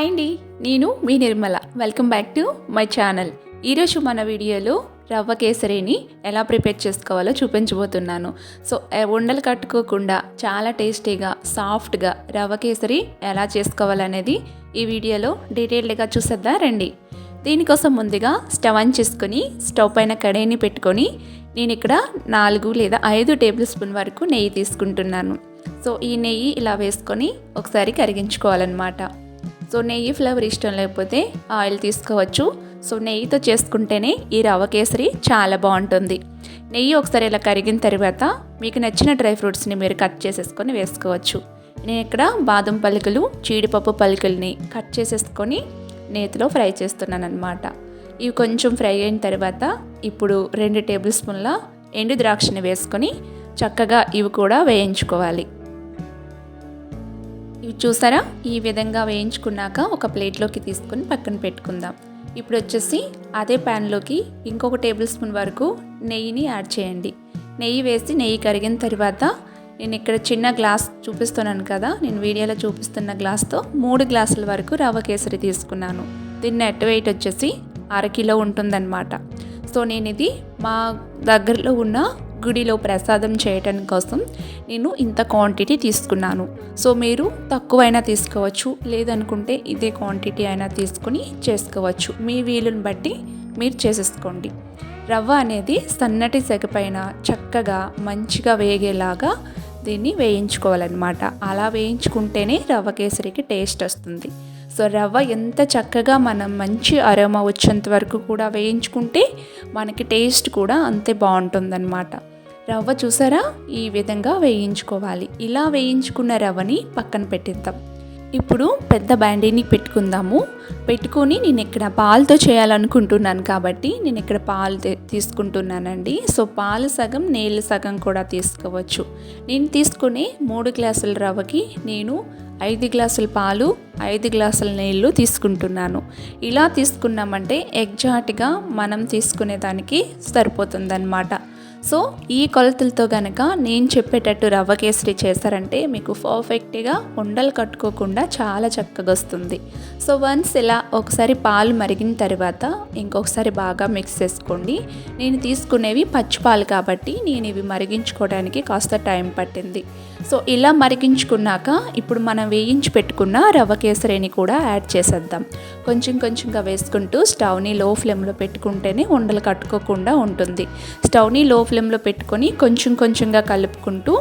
Hi అండి నేను మీ Nirmala. Welcome back to my channel ఈరోజు మన వీడియోలో రవ్వ కేసరిని ఎలా ప్రిపేర్ చేసుకోవాలో చూపించబోతున్నాను. సో ఉండలు కట్టుకోకుండా చాలా టేస్టీగా సాఫ్ట్గా రవ్వ కేసరి ఎలా చేసుకోవాలనేది ఈ వీడియోలో డీటెయిల్డ్గా చూసేద్దా రండి. దీనికోసం ముందుగా స్టవ్ ఆన్ చేసుకొని స్టవ్ పైన కడాయిని పెట్టుకొని నేను ఇక్కడ నాలుగు లేదా ఐదు టేబుల్ స్పూన్ వరకు నెయ్యి తీసుకుంటున్నాను. సో ఈ నెయ్యి ఇలా వేసుకొని ఒకసారి కరిగించుకోవాలన్నమాట. సో నెయ్యి ఫ్లేవర్ ఇష్టం లేకపోతే ఆయిల్ తీసుకోవచ్చు. సో నెయ్యితో చేసుకుంటేనే ఈ రవ్వ కేసరి చాలా బాగుంటుంది. నెయ్యి ఒకసారి ఇలా కరిగిన తర్వాత మీకు నచ్చిన డ్రై ఫ్రూట్స్ని మీరు కట్ చేసేసుకొని వేసుకోవచ్చు. నేను ఇక్కడ బాదం పలుకులు జీడిపప్పు పలుకుల్ని కట్ చేసేసుకొని నేతిలో ఫ్రై చేస్తున్నాను అనమాట ఇవి కొంచెం ఫ్రై అయిన తర్వాత ఇప్పుడు రెండు టేబుల్ స్పూన్ల ఎండు ద్రాక్షని వేసుకొని చక్కగా ఇవి కూడా వేయించుకోవాలి. ఇవి చూసారా? ఈ విధంగా వేయించుకున్నాక ఒక ప్లేట్లోకి తీసుకొని పక్కన పెట్టుకుందాం. ఇప్పుడు వచ్చేసి అదే ప్యాన్లోకి ఇంకొక టేబుల్ స్పూన్ వరకు నెయ్యిని యాడ్ చేయండి. నెయ్యి వేసి నెయ్యి కరిగిన తర్వాత నేను ఇక్కడ చిన్న గ్లాస్ చూపిస్తున్నాను కదా నేను వీడియోలో చూపిస్తున్న గ్లాస్తో మూడు గ్లాసుల వరకు రవ్వ కేసరి తీసుకున్నాను. దీని నెట్ వెయిట్ వచ్చేసి అరకిలో ఉంటుందన్నమాట. సో నేను ఇది మా దగ్గరలో ఉన్న గుడిలో ప్రసాదం చేయటం కోసం నేను ఇంత క్వాంటిటీ తీసుకున్నాను. సో మీరు తక్కువైనా తీసుకోవచ్చు లేదనుకుంటే ఇదే క్వాంటిటీ అయినా తీసుకొని చేసుకోవచ్చు. మీ వీలుని బట్టి మీరు చేసేసుకోండి. రవ్వ అనేది సన్నటి సెగపైన చక్కగా మంచిగా వేగేలాగా దీన్ని వేయించుకోవాలన్నమాట. అలా వేయించుకుంటేనే రవ్వ కేసరికి టేస్ట్ వస్తుంది. సో రవ్వ ఎంత చక్కగా మనం మంచి అరోమా వచ్చేంత వరకు కూడా వేయించుకుంటే మనకి టేస్ట్ కూడా అంతే బాగుంటుందన్నమాట. రవ్వ చూసారా? ఈ విధంగా వేయించుకోవాలి. ఇలా వేయించుకున్న రవ్వని పక్కన పెట్టిద్దాం. ఇప్పుడు పెద్ద బ్యాండీని పెట్టుకుందాము. పెట్టుకొని నేను ఇక్కడ పాలతో చేయాలనుకుంటున్నాను కాబట్టి నేను ఇక్కడ పాలు తీసుకుంటున్నానండి. సో పాలు సగం నీళ్ళు సగం కూడా తీసుకోవచ్చు. నేను తీసుకునే మూడు గ్లాసుల రవ్వకి నేను ఐదు గ్లాసుల పాలు ఐదు గ్లాసుల నీళ్ళు తీసుకుంటున్నాను. ఇలా తీసుకున్నామంటే ఎగ్జాక్ట్గా మనం తీసుకునే దానికి సరిపోతుందన్నమాట. సో ఈ కొలతలతో కనుక నేను చెప్పేటట్టు రవ్వ కేసరి చేశారంటే మీకు పర్ఫెక్ట్గా ఉండలు కట్టుకోకుండా చాలా చక్కగా వస్తుంది. సో వన్స్ ఇలా ఒకసారి పాలు మరిగిన తర్వాత ఇంకొకసారి బాగా మిక్స్ చేసుకోండి. నేను తీసుకునేవి పచ్చి పాలు కాబట్టి నేను ఇవి మరిగించుకోవడానికి కాస్త టైం పట్టింది. సో ఇలా మరిగించుకున్నాక ఇప్పుడు మనం వేయించి పెట్టుకున్న రవ్వ కేసరిని కూడా యాడ్ చేసేద్దాం. కొంచెం కొంచెంగా వేసుకుంటూ స్టవ్ని లో ఫ్లేమ్లో పెట్టుకుంటేనే ఉండలు కట్టుకోకుండా ఉంటుంది. స్టవ్ని లో ఫ్లేమ్లో పెట్టుకొని కొంచెం కొంచెంగా కలుపుకుంటూ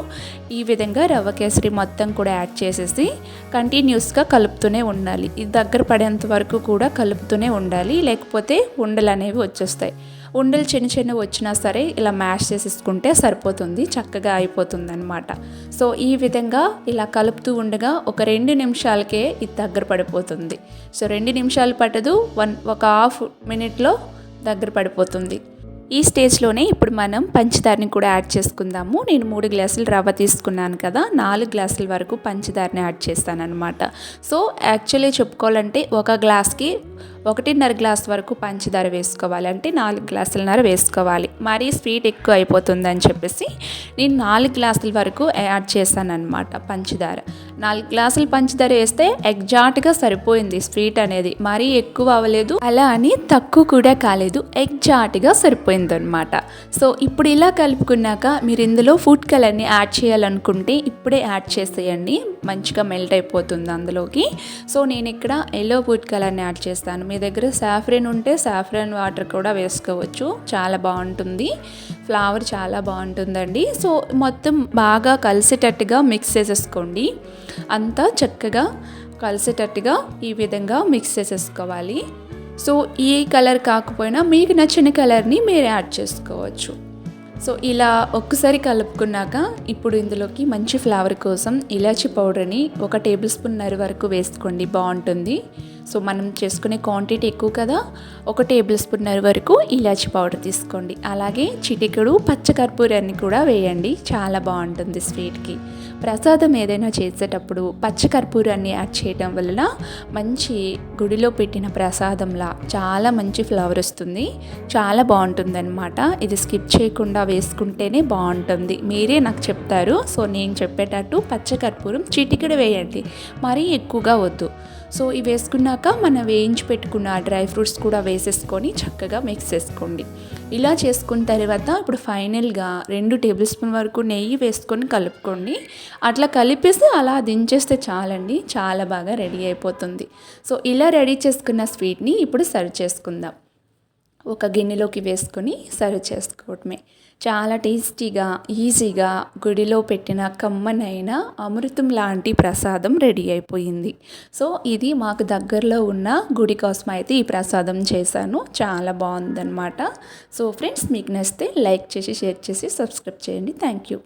ఈ విధంగా రవ్వ కేసరి మొత్తం కూడా యాడ్ చేసేసి కంటిన్యూస్గా కలుపుతూనే ఉండాలి. ఇది దగ్గర పడేంత వరకు కూడా కలుపుతూనే ఉండాలి. లేకపోతే ఉండలు అనేవి వచ్చేస్తాయి. ఉండలు చిన్న చిన్న వచ్చినా సరే ఇలా మ్యాష్ చేసేసుకుంటే సరిపోతుంది. చక్కగా అయిపోతుంది అనమాట సో ఈ విధంగా ఇలా కలుపుతూ ఉండగా ఒక రెండు నిమిషాలకే ఇది దగ్గర పడిపోతుంది. సో రెండు నిమిషాలు పట్టదు. వన్ ఒక హాఫ్ మినిట్లో దగ్గర పడిపోతుంది. ఈ స్టేజ్లోనే ఇప్పుడు మనం పంచదారని కూడా యాడ్ చేసుకుందాము. నేను మూడు గ్లాసులు రవ్వ తీసుకున్నాను కదా నాలుగు గ్లాసుల వరకు పంచదారని యాడ్ చేస్తాను అనమాట సో యాక్చువల్లీ చెప్పుకోవాలంటే ఒక గ్లాస్కి ఒకటిన్నర గ్లాస్ వరకు పంచదార వేసుకోవాలి. అంటే నాలుగు గ్లాసులన్నర వేసుకోవాలి. మరీ స్వీట్ ఎక్కువ అయిపోతుందని చెప్పేసి నేను నాలుగు గ్లాసుల వరకు యాడ్ చేశాను అనమాట పంచదార. నాలుగు గ్లాసులు పంచదార వేస్తే ఎగ్జాక్ట్గా సరిపోయింది స్వీట్ అనేది. మరీ ఎక్కువ అవ్వలేదు. అలా అని తక్కువ కూడా కాలేదు. ఎగ్జాక్ట్గా సరిపోయింది అనమాట సో ఇప్పుడు ఇలా కలుపుకున్నాక మీరు ఇందులో ఫుడ్ కలర్ని యాడ్ చేయాలనుకుంటే ఇప్పుడే యాడ్ చేసేయండి. మంచిగా మెల్ట్ అయిపోతుంది అందులోకి. సో నేను ఇక్కడ ఎల్లో ఫుడ్ కలర్ని యాడ్ చేస్తాను. మీ దగ్గర సాఫ్రన్ ఉంటే సాఫ్రన్ వాటర్ కూడా వేసుకోవచ్చు. చాలా బాగుంటుంది. ఫ్లవర్ చాలా బాగుంటుందండి. సో మొత్తం బాగా కలిసేటట్టుగా మిక్స్ చేసేసుకోండి. అంతా చక్కగా కలిసేటట్టుగా ఈ విధంగా మిక్స్ చేసేసుకోవాలి. సో ఈ కలర్ కాకపోయినా మీకు నచ్చిన కలర్ని మీరు యాడ్ చేసుకోవచ్చు. సో ఇలా ఒక్కసారి కలుపుకున్నాక ఇప్పుడు ఇందులోకి మంచి ఫ్లేవర్ కోసం ఇలాచి పౌడర్ని ఒక టేబుల్ స్పూన్ నర వరకు వేసుకోండి. బాగుంటుంది. సో మనం చేసుకునే క్వాంటిటీ ఎక్కువ కదా ఒక టేబుల్ స్పూన్నర వరకు ఇలాచి పౌడర్ తీసుకోండి. అలాగే చిటికెడు పచ్చకర్పూరాన్ని కూడా వేయండి. చాలా బాగుంటుంది స్వీట్కి ప్రసాదం ఏదైనా చేసేటప్పుడు పచ్చకర్పూరాన్ని యాడ్ చేయడం వలన మంచి గుడిలో పెట్టిన ప్రసాదంలా చాలా మంచి ఫ్లవర్ వస్తుంది. చాలా బాగుంటుందన్నమాట. ఇది స్కిప్ చేయకుండా వేసుకుంటేనే బాగుంటుంది. మీరే నాకు చెప్తారు. సో నేను చెప్పేటట్టు పచ్చకర్పూరం చిటికెడు వేయండి. మరీ ఎక్కువగా వద్దు. సో ఇవి వేసుకున్నాక మనం వేయించి పెట్టుకున్న డ్రై ఫ్రూట్స్ కూడా వేసేసుకొని చక్కగా మిక్స్ చేసుకోండి. ఇలా చేసుకున్న తర్వాత ఇప్పుడు ఫైనల్గా రెండు టేబుల్ స్పూన్ వరకు నెయ్యి వేసుకొని కలుపుకోండి. అట్లా కలిపేసి అలా దించేస్తే చాలండి చాలా బాగా రెడీ అయిపోతుంది. సో ఇలా రెడీ చేసుకున్న స్వీట్ని ఇప్పుడు సర్వ్ చేసుకుందాం. ఒక గిన్నెలోకి వేసుకొని సర్వ్ చేసుకోవటమే. చాలా టేస్టీగా ఈజీగా గుడిలో పెట్టిన కమ్మనైన అమృతం లాంటి ప్రసాదం రెడీ అయిపోయింది. సో ఇది మాకు దగ్గరలో ఉన్న గుడి కోసం అయితే ఈ ప్రసాదం చేశాను. చాలా బాగుందన్నమాట. సో ఫ్రెండ్స్ మీకు నచ్చితే లైక్ చేసి షేర్ చేసి సబ్స్క్రైబ్ చేయండి. Thank you.